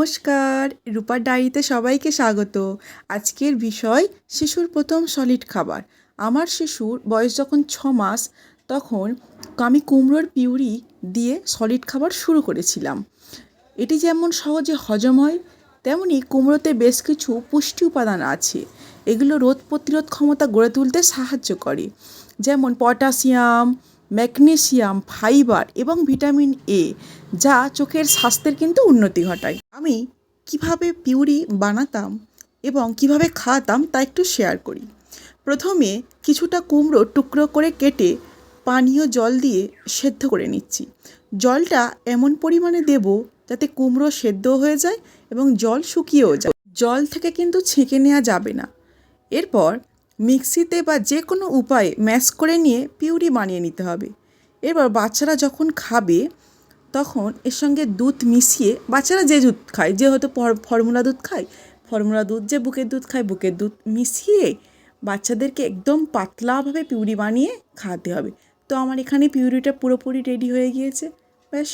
নমস্কার। রূপার ডায়েরিতে সবাইকে স্বাগত। আজকের বিষয়, শিশুর প্রথম সলিড খাবার। আমার শিশুর বয়স যখন ছ মাস, তখন আমি কুমড়োর পিউরি দিয়ে সলিড খাবার শুরু করেছিলাম। এটি যেমন সহজে হজম হয়, তেমনি কুমড়োতে বেশ কিছু পুষ্টি উপাদান আছে। এগুলো রোগ প্রতিরোধ ক্ষমতা গড়ে তুলতে সাহায্য করে। যেমন পটাশিয়াম ম্যাগনেসিয়াম, ফাইবার এবং ভিটামিন এ যা চোখের স্বাস্থ্যের কিন্তু উন্নতি ঘটায়। আমি কীভাবে পিউরি বানাতাম এবং কীভাবে খাওয়াতাম তা একটু শেয়ার করি। প্রথমে কিছুটা কুমড়ো টুকরো করে কেটে পানীয় জল দিয়ে সেদ্ধ করে নিচ্ছি। জলটা এমন পরিমাণে দেব যাতে কুমড়ো সেদ্ধ হয়ে যায় এবং জল শুকিয়েও যায়। জল থেকে কিন্তু ছেঁকে নেওয়া যাবে না। এরপর মিক্সিতে বা যে কোনো উপায়ে ম্যাশ করে নিয়ে পিউরি বানিয়ে নিতে হবে। এরপর বাচ্চারা যখন খাবে, তখন এর সঙ্গে দুধ মিশিয়ে, বাচ্চারা যে দুধ খায়, যে হয়তো ফর্মুলা দুধ খায়, ফর্মুলা দুধ যে বুকের দুধ খায়, বুকের দুধ মিশিয়ে বাচ্চাদেরকে একদম পাতলাভাবে পিউরি বানিয়ে খাওয়াতে হবে। তো আমার এখানে পিউরিটা পুরোপুরি রেডি হয়ে গিয়েছে। ব্যাস।